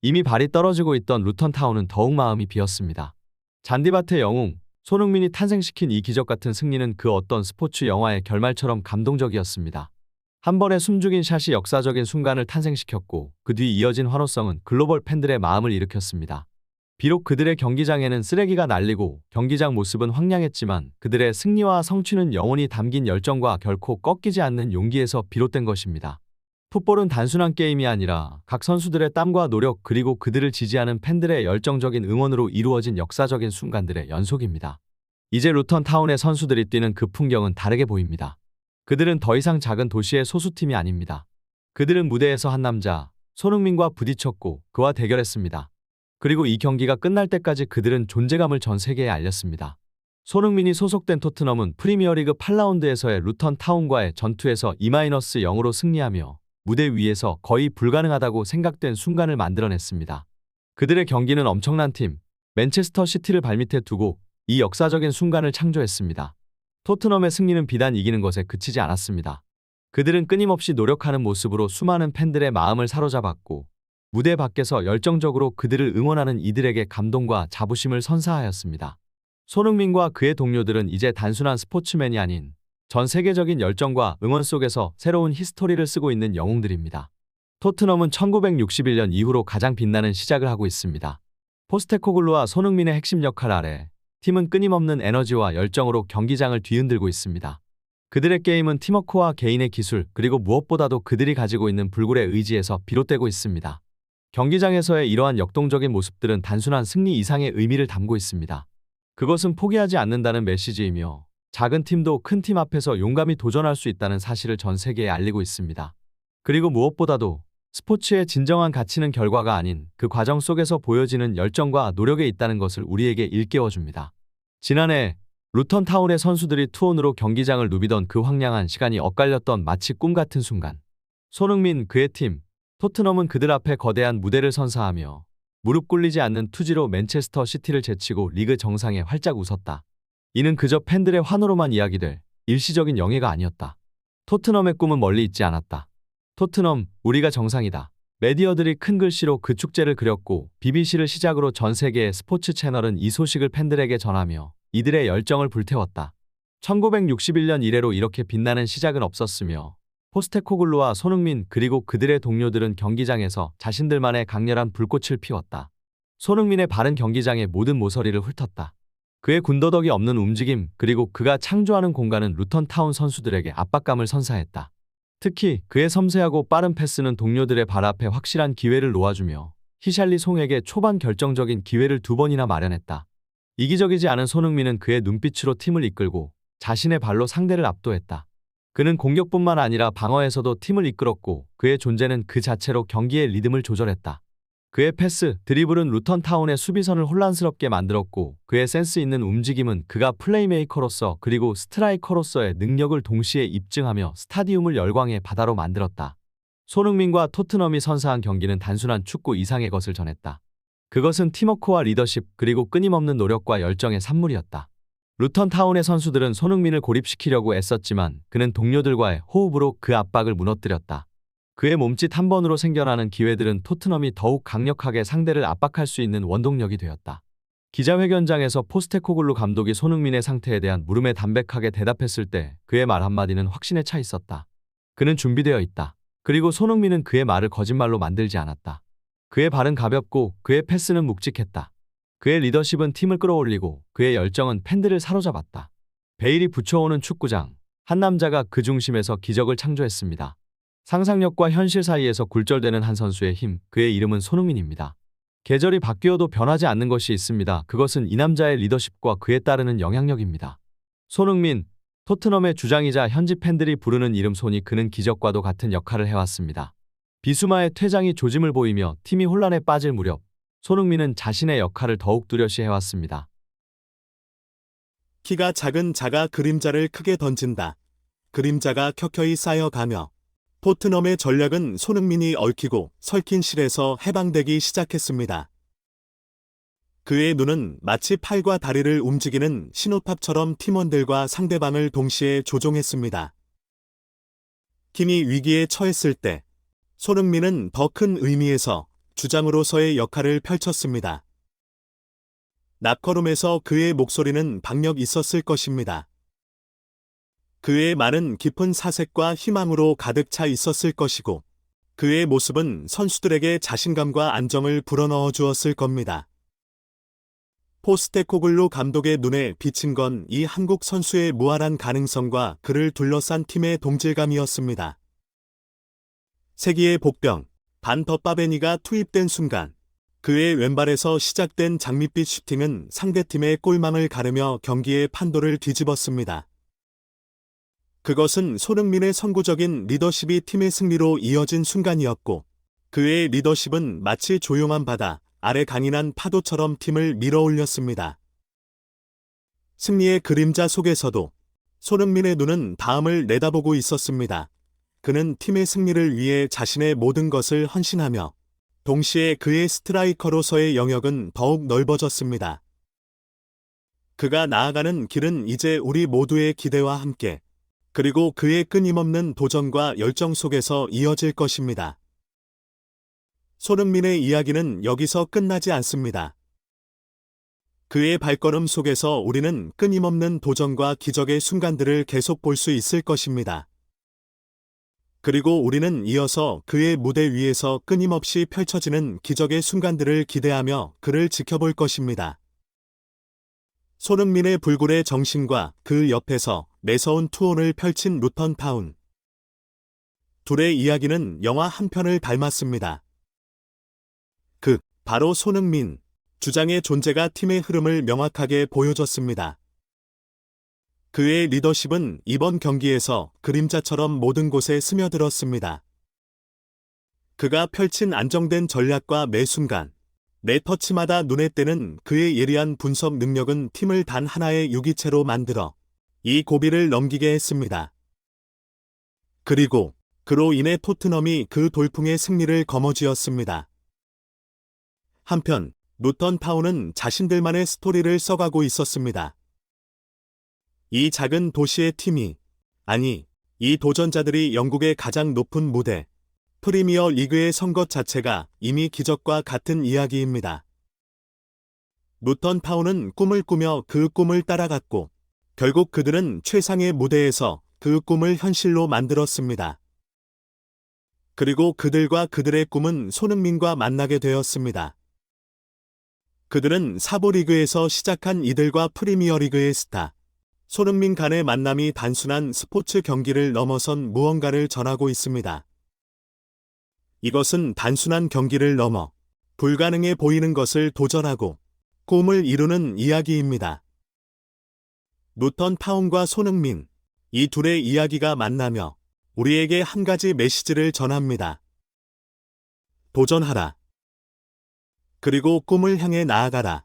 이미 발이 떨어지고 있던 루턴타운은 더욱 마음이 비었습니다. 잔디밭의 영웅, 손흥민이 탄생시킨 이 기적 같은 승리는 그 어떤 스포츠 영화의 결말처럼 감동적이었습니다. 한 번의 숨죽인 샷이 역사적인 순간을 탄생시켰고 그 뒤 이어진 환호성은 글로벌 팬들의 마음을 일으켰습니다. 비록 그들의 경기장에는 쓰레기가 날리고 경기장 모습은 황량했지만 그들의 승리와 성취는 영원히 담긴 열정과 결코 꺾이지 않는 용기에서 비롯된 것입니다. 풋볼은 단순한 게임이 아니라 각 선수들의 땀과 노력 그리고 그들을 지지하는 팬들의 열정적인 응원으로 이루어진 역사적인 순간들의 연속입니다. 이제 루턴 타운의 선수들이 뛰는 그 풍경은 다르게 보입니다. 그들은 더 이상 작은 도시의 소수팀이 아닙니다. 그들은 무대에서 한 남자, 손흥민과 부딪혔고 그와 대결했습니다. 그리고 이 경기가 끝날 때까지 그들은 존재감을 전 세계에 알렸습니다. 손흥민이 소속된 토트넘은 프리미어리그 8라운드에서의 루턴 타운과의 전투에서 2-0으로 승리하며 무대 위에서 거의 불가능하다고 생각된 순간을 만들어냈습니다. 그들의 경기는 엄청난 팀, 맨체스터 시티를 발밑에 두고 이 역사적인 순간을 창조했습니다. 토트넘의 승리는 비단 이기는 것에 그치지 않았습니다. 그들은 끊임없이 노력하는 모습으로 수많은 팬들의 마음을 사로잡았고 무대 밖에서 열정적으로 그들을 응원하는 이들에게 감동과 자부심을 선사하였습니다. 손흥민과 그의 동료들은 이제 단순한 스포츠맨이 아닌 전 세계적인 열정과 응원 속에서 새로운 히스토리를 쓰고 있는 영웅들입니다. 토트넘은 1961년 이후로 가장 빛나는 시작을 하고 있습니다. 포스테코글루와 손흥민의 핵심 역할 아래 팀은 끊임없는 에너지와 열정으로 경기장을 뒤흔들고 있습니다. 그들의 게임은 팀워크와 개인의 기술 그리고 무엇보다도 그들이 가지고 있는 불굴의 의지에서 비롯되고 있습니다. 경기장에서의 이러한 역동적인 모습들은 단순한 승리 이상의 의미를 담고 있습니다. 그것은 포기하지 않는다는 메시지이며 작은 팀도 큰 팀 앞에서 용감히 도전할 수 있다는 사실을 전 세계에 알리고 있습니다. 그리고 무엇보다도 스포츠의 진정한 가치는 결과가 아닌 그 과정 속에서 보여지는 열정과 노력에 있다는 것을 우리에게 일깨워줍니다. 지난해 루턴 타운의 선수들이 투혼으로 경기장을 누비던 그 황량한 시간이 엇갈렸던 마치 꿈 같은 순간. 손흥민 그의 팀 토트넘은 그들 앞에 거대한 무대를 선사하며 무릎 꿇리지 않는 투지로 맨체스터 시티를 제치고 리그 정상에 활짝 웃었다. 이는 그저 팬들의 환호로만 이야기될 일시적인 영예가 아니었다. 토트넘의 꿈은 멀리 있지 않았다. 토트넘, 우리가 정상이다. 메디어들이 큰 글씨로 그 축제를 그렸고 BBC를 시작으로 전 세계의 스포츠 채널은 이 소식을 팬들에게 전하며 이들의 열정을 불태웠다. 1961년 이래로 이렇게 빛나는 시작은 없었으며 포스테코글루와 손흥민 그리고 그들의 동료들은 경기장에서 자신들만의 강렬한 불꽃을 피웠다. 손흥민의 발은 경기장의 모든 모서리를 훑었다. 그의 군더더기 없는 움직임 그리고 그가 창조하는 공간은 루턴타운 선수들에게 압박감을 선사했다. 특히 그의 섬세하고 빠른 패스는 동료들의 발 앞에 확실한 기회를 놓아주며 히샬리 송에게 초반 결정적인 기회를 두 번이나 마련했다. 이기적이지 않은 손흥민은 그의 눈빛으로 팀을 이끌고 자신의 발로 상대를 압도했다. 그는 공격뿐만 아니라 방어에서도 팀을 이끌었고 그의 존재는 그 자체로 경기의 리듬을 조절했다. 그의 패스, 드리블은 루턴 타운의 수비선을 혼란스럽게 만들었고 그의 센스 있는 움직임은 그가 플레이메이커로서 그리고 스트라이커로서의 능력을 동시에 입증하며 스타디움을 열광의 바다로 만들었다. 손흥민과 토트넘이 선사한 경기는 단순한 축구 이상의 것을 전했다. 그것은 팀워크와 리더십 그리고 끊임없는 노력과 열정의 산물이었다. 루턴 타운의 선수들은 손흥민을 고립시키려고 애썼지만 그는 동료들과의 호흡으로 그 압박을 무너뜨렸다. 그의 몸짓 한 번으로 생겨나는 기회들은 토트넘이 더욱 강력하게 상대를 압박할 수 있는 원동력이 되었다. 기자회견장에서 포스테코글루 감독이 손흥민의 상태에 대한 물음에 담백하게 대답했을 때 그의 말 한마디는 확신에 차 있었다. 그는 준비되어 있다. 그리고 손흥민은 그의 말을 거짓말로 만들지 않았다. 그의 발은 가볍고 그의 패스는 묵직했다. 그의 리더십은 팀을 끌어올리고 그의 열정은 팬들을 사로잡았다. 베일이 붙여오는 축구장. 한 남자가 그 중심에서 기적을 창조했습니다. 상상력과 현실 사이에서 굴절되는 한 선수의 힘, 그의 이름은 손흥민입니다. 계절이 바뀌어도 변하지 않는 것이 있습니다. 그것은 이 남자의 리더십과 그에 따르는 영향력입니다. 손흥민, 토트넘의 주장이자 현지 팬들이 부르는 이름 손이 그는 기적과도 같은 역할을 해왔습니다. 비수마의 퇴장이 조짐을 보이며 팀이 혼란에 빠질 무렵 손흥민은 자신의 역할을 더욱 뚜렷이 해왔습니다. 키가 작은 자가 그림자를 크게 던진다. 그림자가 켜켜이 쌓여가며 토트넘의 전략은 손흥민이 얽히고 설킨 실에서 해방되기 시작했습니다. 그의 눈은 마치 팔과 다리를 움직이는 신호탑처럼 팀원들과 상대방을 동시에 조종했습니다. 팀이 위기에 처했을 때 손흥민은 더 큰 의미에서 주장으로서의 역할을 펼쳤습니다. 납커룸에서 그의 목소리는 박력 있었을 것입니다. 그의 말은 깊은 사색과 희망으로 가득 차 있었을 것이고, 그의 모습은 선수들에게 자신감과 안정을 불어넣어 주었을 겁니다. 포스테코글루 감독의 눈에 비친 건 이 한국 선수의 무한한 가능성과 그를 둘러싼 팀의 동질감이었습니다. 세기의 복병, 반더빠베니가 투입된 순간, 그의 왼발에서 시작된 장밋빛 슈팅은 상대팀의 골망을 가르며 경기의 판도를 뒤집었습니다. 그것은 손흥민의 선구적인 리더십이 팀의 승리로 이어진 순간이었고, 그의 리더십은 마치 조용한 바다, 아래 강인한 파도처럼 팀을 밀어 올렸습니다. 승리의 그림자 속에서도 손흥민의 눈은 다음을 내다보고 있었습니다. 그는 팀의 승리를 위해 자신의 모든 것을 헌신하며 동시에 그의 스트라이커로서의 영역은 더욱 넓어졌습니다. 그가 나아가는 길은 이제 우리 모두의 기대와 함께 그리고 그의 끊임없는 도전과 열정 속에서 이어질 것입니다. 손흥민의 이야기는 여기서 끝나지 않습니다. 그의 발걸음 속에서 우리는 끊임없는 도전과 기적의 순간들을 계속 볼 수 있을 것입니다. 그리고 우리는 이어서 그의 무대 위에서 끊임없이 펼쳐지는 기적의 순간들을 기대하며 그를 지켜볼 것입니다. 손흥민의 불굴의 정신과 그 옆에서 매서운 투혼을 펼친 루턴 타운. 둘의 이야기는 영화 한 편을 닮았습니다. 그, 바로 손흥민, 주장의 존재가 팀의 흐름을 명확하게 보여줬습니다. 그의 리더십은 이번 경기에서 그림자처럼 모든 곳에 스며들었습니다. 그가 펼친 안정된 전략과 매 순간, 매 터치마다 눈에 띄는 그의 예리한 분석 능력은 팀을 단 하나의 유기체로 만들어 이 고비를 넘기게 했습니다. 그리고 그로 인해 토트넘이 그 돌풍의 승리를 거머쥐었습니다. 한편 루턴 타운은 자신들만의 스토리를 써가고 있었습니다. 이 작은 도시의 팀이, 아니, 이 도전자들이 영국의 가장 높은 무대, 프리미어 리그에 선것 자체가 이미 기적과 같은 이야기입니다. 루턴 타운은 꿈을 꾸며 그 꿈을 따라갔고, 결국 그들은 최상의 무대에서 그 꿈을 현실로 만들었습니다. 그리고 그들과 그들의 꿈은 손흥민과 만나게 되었습니다. 그들은 사보리그에서 시작한 이들과 프리미어리그의 스타, 손흥민 간의 만남이 단순한 스포츠 경기를 넘어선 무언가를 전하고 있습니다. 이것은 단순한 경기를 넘어 불가능해 보이는 것을 도전하고 꿈을 이루는 이야기입니다. 노턴 타운과 손흥민, 이 둘의 이야기가 만나며 우리에게 한 가지 메시지를 전합니다. 도전하라. 그리고 꿈을 향해 나아가라.